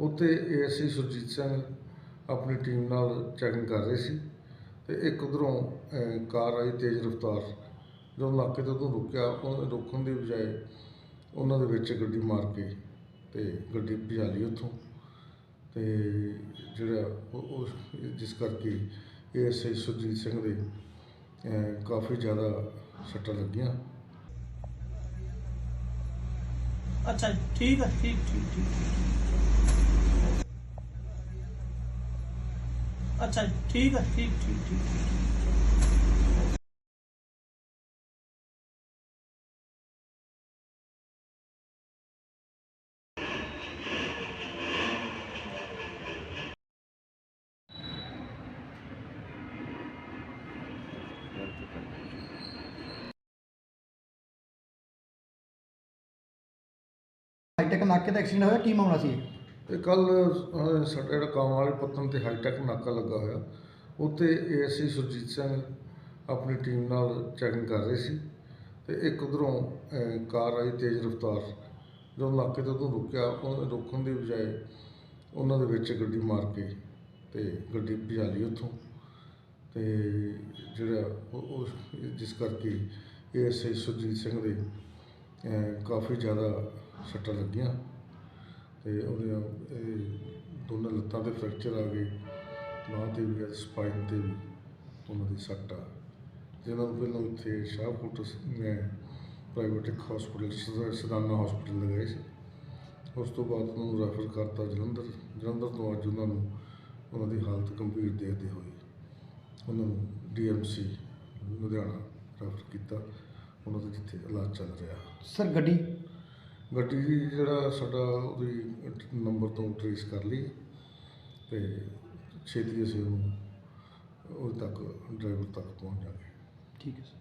ਉੱਥੇ ਏਐਸਸੀ ਸੁਰਜੀਤ ਸਿੰਘ ਆਪਣੀ ਟੀਮ ਨਾਲ ਚੈਕਿੰਗ ਕਰ ਰਹੇ ਸੀ ਤੇ ਇੱਕ ਉਧਰੋਂ ਕਾਰ ਆਈ ਤੇਜ਼ ਰਫ਼ਤਾਰ ਜਦੋਂ ਨਾਕੇ ਤੇ ਉਹਨੂੰ ਰੁਕਿਆ, ਉਹ ਰੋਕਣ ਦੀ ਬਜਾਏ ਉਹਨਾਂ ਦੇ ਵਿੱਚ ਗੱਡੀ ਮਾਰ ਕੇ ਤੇ ਗੱਡੀ ਭਜਾ ਲਈ ਉੱਥੋਂ ਤੇ ਜਿਹੜਾ ਉਹ, ਉਹ- ਜਿਸ ਕਰਕੇ ਏਐਸਆਈ ਸੁਰਜੀਤ ਸਿੰਘ ਦੇ ਕਾਫੀ ਜ਼ਿਆਦਾ ਸੱਟਾਂ ਲੱਗੀਆਂ। ਅੱਛਾ ਠੀਕ ਹੈ ਠੀਕ ਠੀਕ ਠੀਕ। ਅੱਛਾ ਜੀ, ਠੀਕ ਹੈ ਠੀਕ ਠੀਕ ਠੀਕ ਹਾਈਟੈਕ ਨਾਕੇ ਦਾ ਐਕਸੀਡੈਂਟ ਹੋਇਆ ਕੀ ਮਾਮਲਾ ਸੀ ਇਹ? ਤੇ ਕੱਲ ਸਾਡਾ ਜਿਹੜਾ ਕੰਮ ਵਾਲੇ ਪੱਤਨ ਤੇ ਹਾਈਟੈਕ ਨਾਕਾ ਲੱਗਾ ਹੋਇਆ, ਉੱਥੇ ਏਐਸਸੀ ਸੁਰਜੀਤ ਸਿੰਘ ਆਪਣੀ ਟੀਮ ਨਾਲ ਚੈਕਿੰਗ ਕਰ ਰਹੇ ਸੀ ਤੇ ਇੱਕ ਉਧਰੋਂ ਕਾਰ ਆਈ ਤੇਜ਼ ਰਫ਼ਤਾਰ, ਜਦੋਂ ਨਾਕੇ ਤੇ ਉਹਨੂੰ ਰੁਕਿਆ, ਉਹ ਰੋਕਣ ਦੀ ਬਜਾਏ ਉਹਨਾਂ ਦੇ ਵਿੱਚ ਗੱਡੀ ਮਾਰ ਕੇ ਤੇ ਗੱਡੀ ਭਜਾ ਲਈ ਉੱਥੋਂ ਤੇ ਜਿਹੜਾ ਉਹ, ਉਹ- ਜਿਸ ਕਰਕੇ ਏਐਸਆਈ ਸੁਰਜੀਤ ਸਿੰਘ ਦੇ ਕਾਫੀ ਜ਼ਿਆਦਾ ਸੱਟਾਂ ਲੱਗੀਆਂ। ਅਤੇ ਉਹਦੀਆਂ ਇਹ ਦੋਨਾਂ ਲੱਤਾਂ ਤੇ ਫ੍ਰੈਕਚਰ ਆ ਗਏ, ਬਾਂਹ ਤੇ ਵੀ ਸਪਾਈਨ ਤੇ ਵੀ ਉਹਨਾਂ ਦੀ ਸੱਟ ਆ। ਜਿਹਨਾਂ ਨੂੰ ਪਹਿਲਾਂ ਇੱਥੇ ਸ਼ਾਹਕੋਟ ਪ੍ਰਾਈਵੇਟ ਇੱਕ ਹਸਪੀਟਲ ਸਦਾਨਾ ਹਸਪੀਟਲ ਲਗਾਏ ਸੀ। ਉਸ ਤੋਂ ਬਾਅਦ ਉਹਨਾਂ ਨੂੰ ਰੈਫਰ ਕਰਤਾ ਜਲੰਧਰ ਜਲੰਧਰ ਤੋਂ ਅੱਜ ਉਹਨਾਂ ਨੂੰ ਉਹਨਾਂ ਦੀ ਹਾਲਤ ਗੰਭੀਰ ਦੇਖਦੇ ਹੋਏ ਉਹਨਾਂ ਨੂੰ ਡੀਐਮਸੀ ਲੁਧਿਆਣਾ ਰੈਫਰ ਕੀਤਾ। ਉਹਨਾਂ ਦਾ ਜਿੱਥੇ ਇਲਾਜ ਚੱਲ ਰਿਹਾ। ਸਰ, ਗੱਡੀ ਗੱਡੀ ਜਿਹੜਾ ਸਾਡਾ ਉਹਦੀ ਨੰਬਰ ਤੋਂ ਟਰੇਸ ਕਰ ਲਈ ਤੇ ਛੇਤੀ ਅਸੀਂ ਉਹਨੂੰ ਉਹ ਤੱਕ, ਡਰਾਈਵਰ ਤੱਕ ਪਹੁੰਚ ਜਾਵਾਂਗੇ। ਠੀਕ ਹੈ ਸਰ।